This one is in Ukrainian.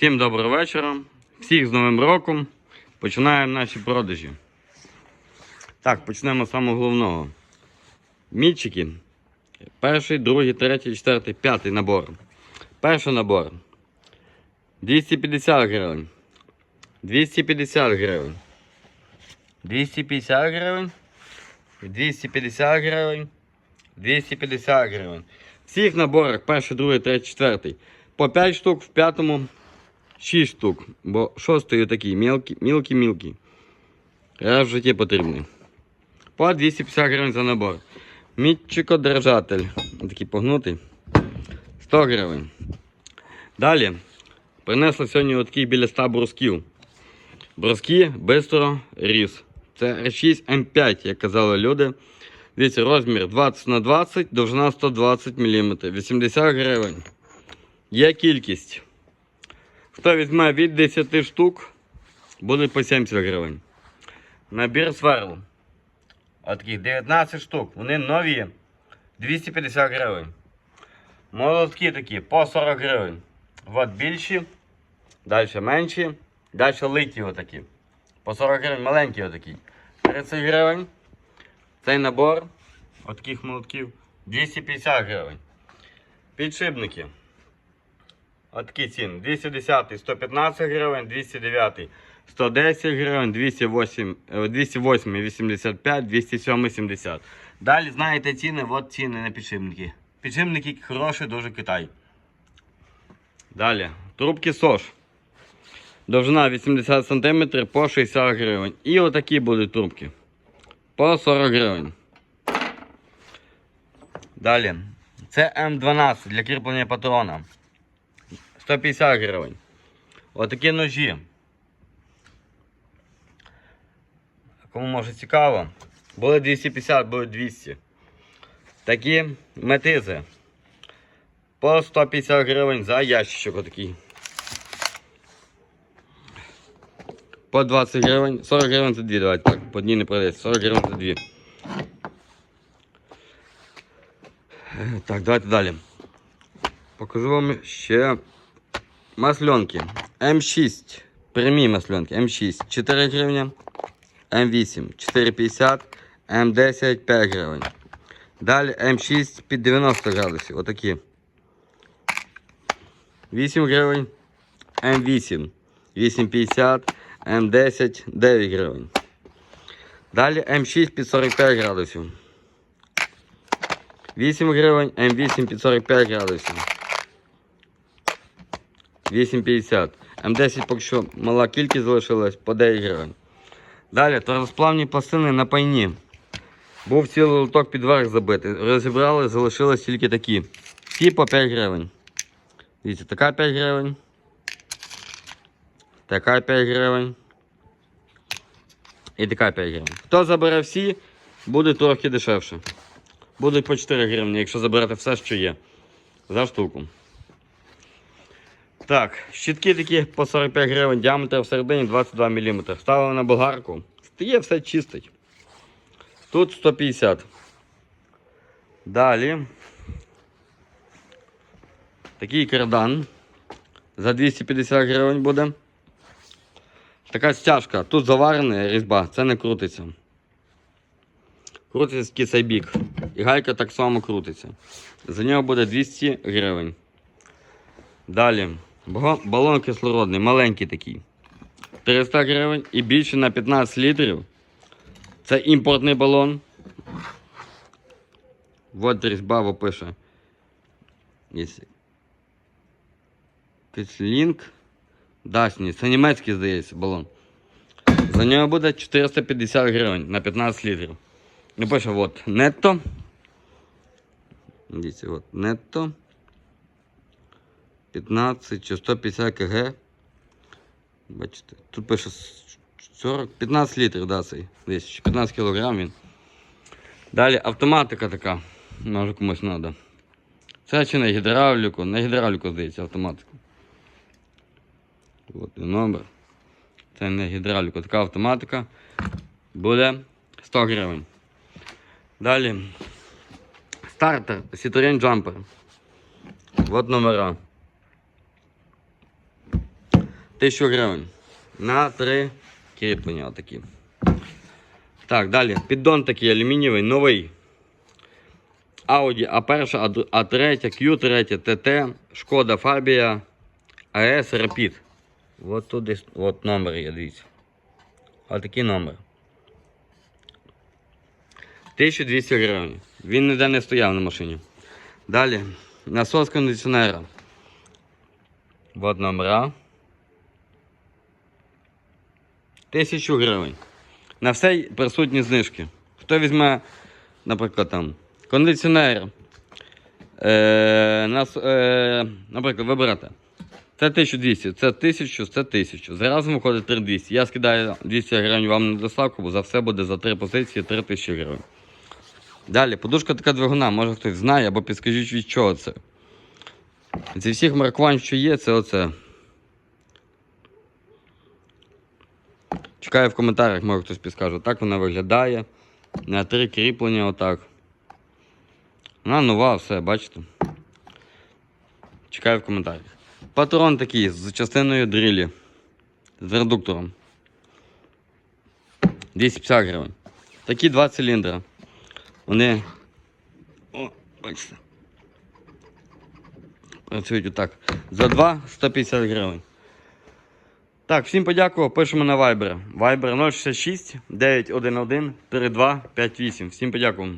Всім доброго вечора. Всіх з Новим роком. Починаємо наші продажі. Так, почнемо з самого головного. Мітчики. Перший, другий, третій, четвертий, п'ятий набор. Перший набор. 250 гривень. 250 гривень. 250 гривень. 250 гривень. 250 гривень. Всіх наборах перший, другий, третій, четвертий. По 5 штук, в п'ятому 6 штук. Бо шостий такий мілкий, мілкий, мілкий. Раз в житті потрібний. По 250 гривень за набор. Мітчикодержатель. Такий погнутий. 100 гривень. Далі. Принесли сьогодні такий біля 100 брусків. Бруски бистро ріс. Це R6 M5, як казали люди. Дивіться, розмір 20 на 20, довжина 120 мм. 80 гривень. Є кількість. Хто візьме від 10 штук, буде по 70 гривень. Набір сверл. Отаких 19 штук. Вони нові. 250 гривень. Молотки такі по 40 гривень. От більші, далі менші, далі литі отакі. По 40 гривень маленькі отакі. 30 гривень. Цей набор отаких молотків 250 гривень. Підшипники. Отакі ціни. 210 115 гривень, 209 110 гривень, 208, е, 208 85, 207 70. Далі знаєте ціни, от ціни на підшипники. Підшипники хороші, дуже Китай. Далі. Трубки СОЖ. Довжина 80 см по 60 гривень. І отакі будуть трубки. По 40 гривень. Далі. Це М12 для кріплення патрона. 150 гривень. Отакі ножі. Кому може цікаво. Були 250, були 200. Такі метизи. По 150 гривень за ящичок отакий. По 20 гривень. 40 гривень за дві. Давайте так, по одній не продається. 40 гривень за дві. Е, Так, давайте далі. Покажу вам ще масленки. М6. Прямі масленки. М6 4 гривні. М8 4,50. М10 5 гривень. Далі М6 під 90 градусів. Отакі. 8 гривень. М8. 8,50. М10 9 гривень. Далі М6 під 45 градусів. 8 гривень, М8 під 45 градусів. 8,50. М10 поки що мала кількість залишилась по 9 гривень. Далі торосплавні пластини на пайні. Був цілий лоток під верх забитий. Розібрали, залишились тільки такі. Ті по 5 гривень. Дивіться, така 5 гривень. Така 5 гривень. І така 5 гривень. Хто забере всі, буде трохи дешевше. Будуть по 4 гривні, якщо заберете все, що є. За штуку. Так, щітки такі по 45 гривень, діаметр всередині 22 мм. Ставили на болгарку. Стає все чистить. Тут 150. Далі. Такий кардан. За 250 гривень буде. Така стяжка. Тут заварена різьба, це не крутиться. Крутиться цей бік. І гайка так само крутиться. За нього буде 200 гривень. Далі. Балон кислородний, маленький такий. 300 гривень і більше на 15 літрів. Це імпортний балон. Вот різьба пише. Кислінг. Дасні. Це німецький, здається, балон. За нього буде 450 гривень на 15 літрів. Ну, пише, от, нетто. Дивіться, от, нетто. 15 чи 150 кг. Бачите, тут пише 40, 15 літрів, да, цей. Десь 15 кг він. Далі автоматика така. Може комусь треба. Це чи на гідравліку, на гідравліку, здається, автоматику. От і номер. Це не гідравліку, така автоматика. Буде 100 гривень. Далі. Стартер Citroen Jumper. От номера. 1000 гривень. На три кріплення отакі. Так, далі. Піддон такий алюмінієвий, новий. Audi А1, А3, Q3, ТТ, Шкода Фабія, АС Rapid. От тут десь, от номер є, дивіться. Отакий номер. 1200 гривень. Він ніде не стояв на машині. Далі. Насос кондиціонера. От номера. 1000 гривень. На все присутні знижки. Хто візьме, наприклад, там кондиціонер. Е, нас, е, наприклад, ви берете. Це 1200, це 1000, це 1000. Зразу виходить 3200. Я скидаю 200 гривень вам на доставку, бо за все буде за три позиції 3000 гривень. Далі, подушка така двигуна, може хтось знає або підскажіть від чого це. Зі всіх маркувань, що є, це оце. Чекаю в коментарях, може хтось підскаже. Так вона виглядає. На три кріплення отак. Вона нова, все, бачите. Чекаю в коментарях. Патрон такий з частиною дрілі. З редуктором. 250 гривень. Такі два циліндри. Вони. О, бачите. Працюють отак. За 2 150 гривень. Так, всім подякував. Пишемо на Viber. Viber 066 911 3258. Всім подякував.